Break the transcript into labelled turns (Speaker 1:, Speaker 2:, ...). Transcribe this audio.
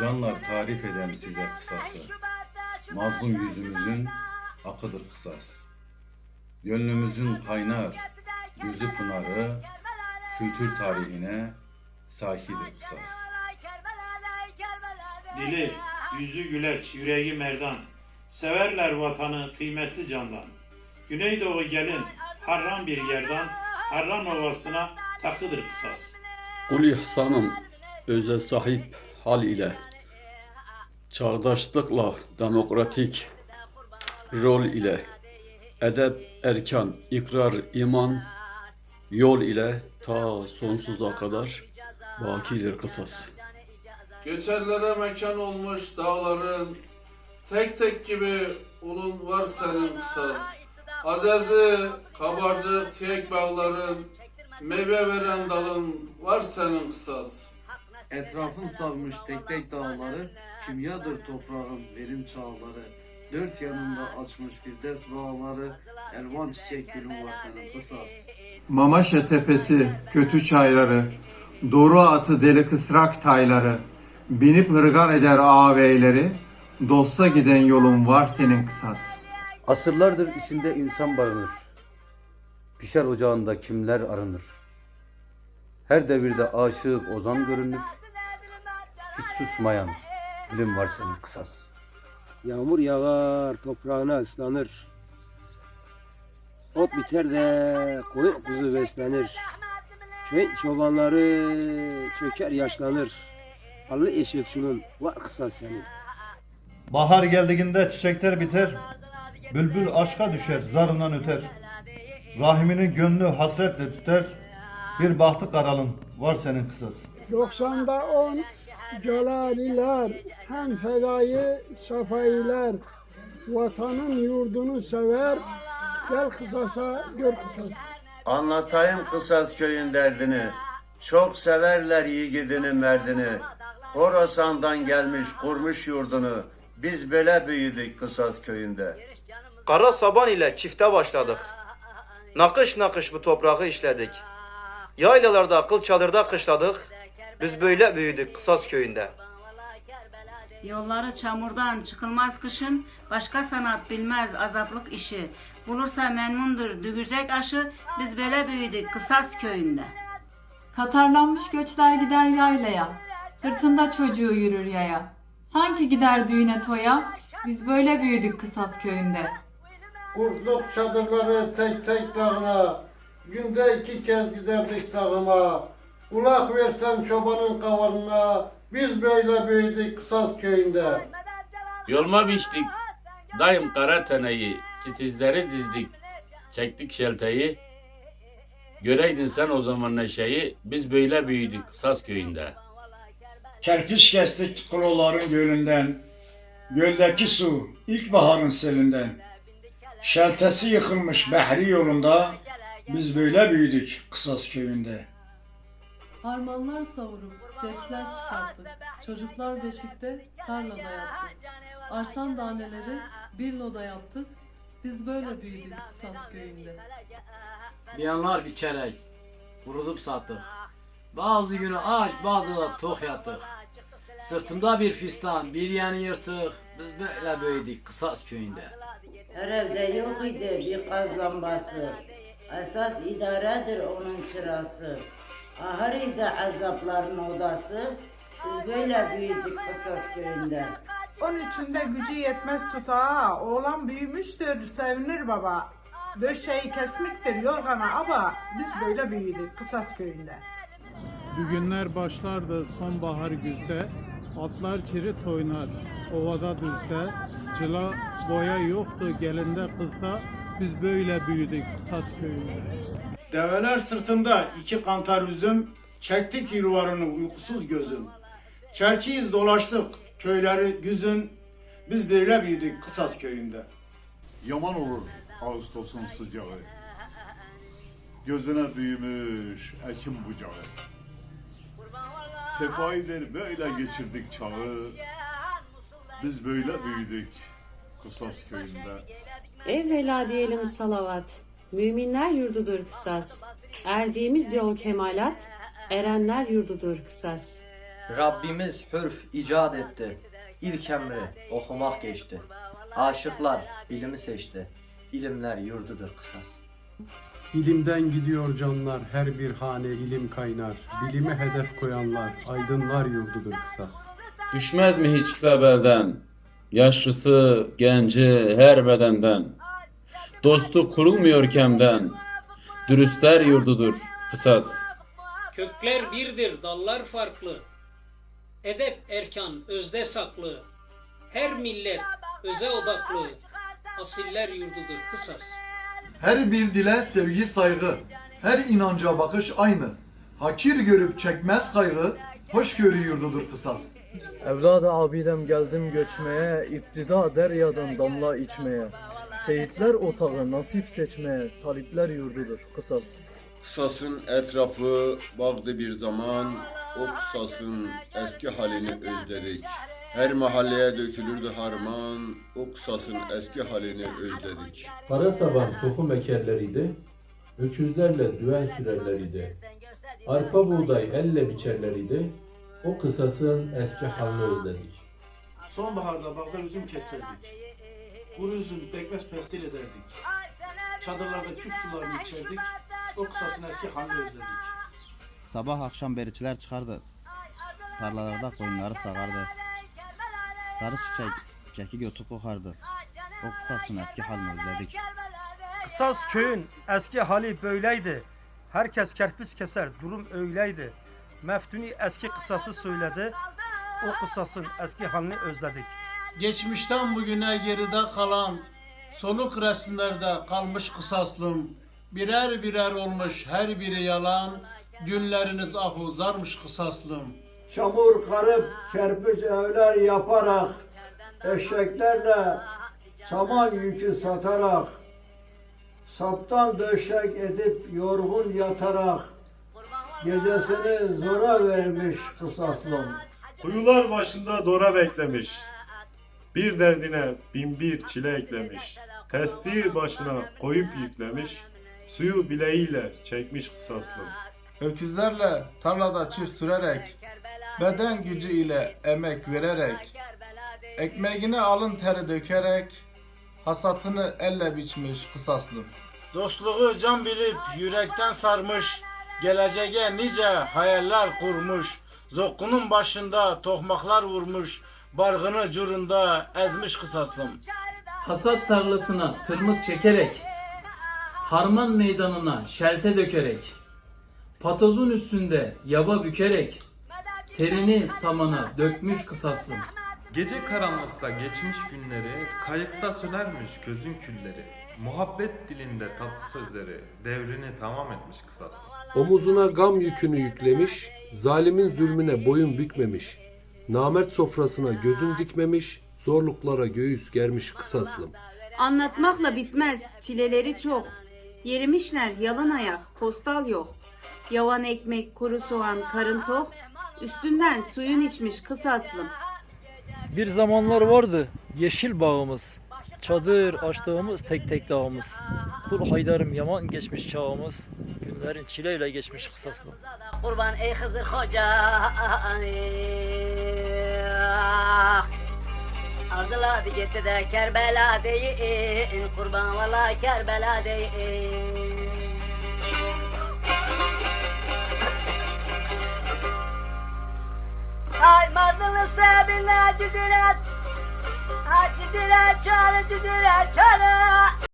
Speaker 1: Canlar tarif eden size kısası. Mazlum yüzümüzün akıdır kısas. Gönlümüzün kaynar, gözü pınarı, kültür tarihine sahidir kısas.
Speaker 2: Dili, yüzü güleç, yüreği merdan. Severler vatanı kıymetli candan. Güneydoğu gelin, harran bir yerden, harran ovasına takıdır kısas.
Speaker 3: Kul ihsanım öze sahip hal ile çağdaşlıkla demokratik rol ile edep erkan ikrar iman yol ile ta sonsuza kadar bakidir kısas.
Speaker 4: Geçerlere mekan olmuş dağların Tek tek gibi ulun var senin kısas Azezi kabarcık tek bağların Meyve veren dalın var senin kısas
Speaker 5: Etrafın sarmış tek tek dağları, kimyadır toprağın verim çağları. Dört yanında açmış firdevs bağları, elvan çiçek gülün var senin kısas.
Speaker 6: Mamaşa tepesi, kötü çayları, Doru atı deli kısrak tayları, binip hırgan eder ağabeyleri, dosta giden yolun var senin kısas.
Speaker 7: Asırlardır içinde insan barınır. Pişer ocağında kimler arınır. Her devirde aşık ozan görünür. Hiç susmayan bilim var senin kısas.
Speaker 8: Yağmur yağar, toprağına ıslanır. Ot biter de koyun kuzu beslenir. Köyün çobanları çöker yaşlanır. Allı eşek şunun var kısa senin.
Speaker 9: Bahar geldiğinde çiçekler biter, bülbül aşka düşer, zarından öter. Rahiminin gönlü hasretle tüter, bir bahtı karalın, var senin kısas.
Speaker 10: 90'da 10 Celaliler hem fedayı safailer vatanın yurdunu sever gel kısasa gör kısas.
Speaker 11: Anlatayım Kısas köyün derdini. Çok severler yiğidini merdini. Horasan'dan gelmiş kurmuş yurdunu. Biz böyle büyüdük Kısas köyünde.
Speaker 12: Kara saban ile çifte başladık. Nakış nakış bu toprağı işledik. Yaylalarda kıl çadırda kışladık. Biz böyle büyüdük Kısas köyünde.
Speaker 13: Yolları çamurdan çıkılmaz kışın, başka sanat bilmez azaplık işi. Bulursa memnundur dügücek aşı, biz böyle büyüdük Kısas köyünde.
Speaker 14: Katarlanmış göçler gider yaylaya, sırtında çocuğu yürür yaya. Sanki gider düğüne toya, biz böyle büyüdük Kısas köyünde.
Speaker 4: Kurtluk çadırları tek tek dağına Günde iki kez giderdik sağıma Kulak versen çobanın kavalına Biz böyle büyüdük Kısas köyünde
Speaker 11: Yolma biçtik. Dayım kara teneyi. Titizleri dizdik. Çektik şelteyi. Göreydin sen o zaman neşeyi. Biz böyle büyüdük Kısas köyünde.
Speaker 5: Kerpiç kestik kuloların gölünden. Göldeki su ilkbaharın selinden. Şeltesi yıkılmış Behri yolunda. Biz böyle büyüdük Kısas köyünde.
Speaker 14: Harmanlar savurup çeçler çıkarttık. Çocuklar beşikte tarlada yattık. Artan daneleri bir loda yaptık. Biz böyle büyüdük Kısas köyünde.
Speaker 5: Bir yanlar biçerek kurutup sattık. Bazı günü aç bazı da tok yattık. Sırtımda bir fistan bir yanı yırtık. Biz böyle büyüdük Kısas köyünde.
Speaker 13: Her evde yok idi bir gaz lambası. Esas idaredir onun çırası. Ahırıydı azapların odası. Biz böyle büyüdük Kısas köyünde.
Speaker 10: Onun içinde gücü yetmez tutağa. Oğlan büyümüştür sevinir baba. Döşeyi kesmektir yorgana ama biz böyle büyüdük Kısas köyünde.
Speaker 9: Düğünler başlardı sonbahar güzde, atlar çiri toynar, ovada düzde, cıla boya yoktu gelinde kızda, biz böyle büyüdük Sas köyünde.
Speaker 4: Develer sırtında iki kantar üzüm Çektik yurvarını uykusuz gözüm Çerçiyiz dolaştık köyleri güzün Biz böyle büyüdük Kısas köyünde
Speaker 1: Yaman olur Ağustos'un sıcağı. Gözüne büyümüş ekim bucağı. Sefaileri böyle geçirdik çağı. Biz böyle büyüdük Kısas köyünde.
Speaker 14: Evvela diyelim salavat. Müminler yurdudur kısas. Erdiğimiz yol kemalat. Erenler yurdudur kısas.
Speaker 15: Rabbimiz hürf icat etti. İlk emri okumak geçti. Aşıklar bilimi seçti. İlimler yurdudur kısas.
Speaker 9: İlimden gidiyor canlar, her bir hane ilim kaynar. Bilime hedef koyanlar, aydınlar yurdudur kısas.
Speaker 11: Düşmez mi hiç belden? Yaşlısı, genci, her bedenden. Dostu kurulmuyor kemden. Dürüstler yurdudur kısas.
Speaker 16: Kökler birdir, dallar farklı. Edep erkan özde saklı. Her millet öze odaklı. Asiller yurdudur kısas.
Speaker 17: Her bir dile sevgi saygı, her inanca bakış aynı. Hakir görüp çekmez kaygı, hoşgörü yurdudur kısas.
Speaker 18: Evladı abidem geldim göçmeye, iktida deryadan damla içmeye. Seyitler otağı nasip seçmeye, talipler yurdudur kısas.
Speaker 19: Kısasın etrafı bağdı bir zaman, o kısasın eski halini özledik. Her mahalleye dökülürdü harman, o kısasın eski halini özledik.
Speaker 18: Kara saban tohum ekerleriydi, öküzlerle düven sürerleriydi. Arpa buğday elle biçerleriydi, o kısasın eski halini özledik.
Speaker 2: Sonbaharda bağda üzüm kestirdik. Kuru üzüm pekmez pestil ederdik. Çadırlarda küp sularını içerdik. O kısasın eski halini özledik.
Speaker 20: Sabah akşam beriçiler çıkardı. Tarlalarda koyunları sağardı. Sarı çiçek keki götü kokardı. O kısasın eski halini özledik.
Speaker 21: Kısas köyün eski hali böyleydi. Herkes kerpiç keser, durum öyleydi. Meftuni eski kısası söyledi. O kısasın eski halini özledik.
Speaker 9: Geçmişten bugüne geride kalan, soluk resimlerde kalmış kısaslım. Birer birer olmuş her biri yalan, günleriniz ah uzarmış kısaslım.
Speaker 4: Çamur karıp kerpiç evler yaparak, eşeklerle saman yükü satarak, saptan döşek edip yorgun yatarak, gecesini zora vermiş kısaslım.
Speaker 22: Kuyular başında dora beklemiş. Bir derdine bin bir çile eklemiş. Testi başına koyup yüklemiş. Suyu bileğiyle çekmiş kısaslım.
Speaker 9: Öküzlerle tarlada çift sürerek, beden gücü ile emek vererek, ekmeğine alın teri dökerek, hasatını elle biçmiş kısaslım.
Speaker 23: Dostluğu can bilip yürekten sarmış, geleceğe nice hayaller kurmuş. Zokkunun başında tokmaklar vurmuş, bargını curunda ezmiş kısaslım.
Speaker 24: Hasat tarlasına tırmık çekerek, harman meydanına şelte dökerek, patozun üstünde yaba bükerek, terini samana dökmüş kısaslım.
Speaker 25: Gece karanlıkta geçmiş günleri, kayıkta sönermiş gözün külleri. Muhabbet dilinde tatlı sözleri, devrini tamam etmiş kısaslı.
Speaker 26: Omuzuna gam yükünü yüklemiş, zalimin zulmüne boyun bükmemiş. Namert sofrasına gözün dikmemiş, zorluklara göğüs germiş kısaslım.
Speaker 27: Anlatmakla bitmez, çileleri çok. Yerimişler yalan ayak, postal yok. Yavan ekmek, kuru soğan, karın tok. Üstünden suyun içmiş kısaslım.
Speaker 18: Bir zamanlar vardı yeşil bağımız, çadır açtığımız tek tek dağımız. Kul haydarım yaman geçmiş çağımız, günlerin çileyle geçmiş kısaslım.
Speaker 28: Kurban ey Hızır Hoca Ardıladı gitti de Kerbela deyin Kurban valla Kerbela deyin Ay mardını sevinle acı direnç. Acı direnç, acı direnç, acı